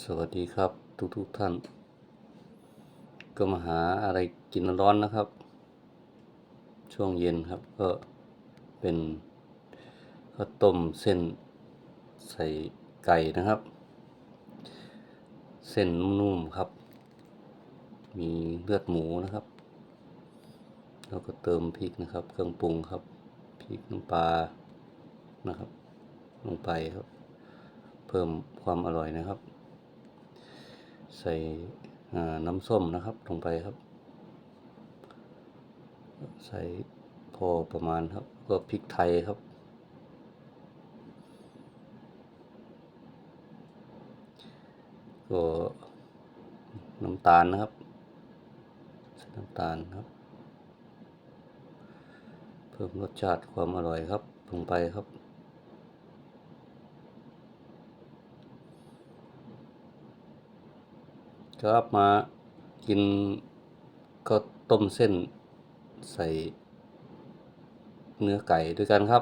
สวัสดีครับทุกทุกท่าน ก็มาหาอะไรกินร้อนนะครับ ช่วงเย็นครับก็เป็นข้าวต้มเส้นใส่ไก่นะครับ เส้นนุ่มๆครับ มีเลือดหมูนะครับ แล้วก็เติมพริกนะครับ เครื่องปรุงครับพริกน้ำปลานะครับ ลงไปครับ เพิ่มความอร่อยนะครับ ใส่น้ำส้มนะครับลงไปครับ ใส่พอประมาณครับก็พริกไทยครับ ก็น้ำตาลนะครับใส่น้ำตาลครับ เพิ่มรสชาติความอร่อยครับลงไปครับ ครับมากินก็ต้มเส้นใส่เนื้อไก่ด้วยกันครับ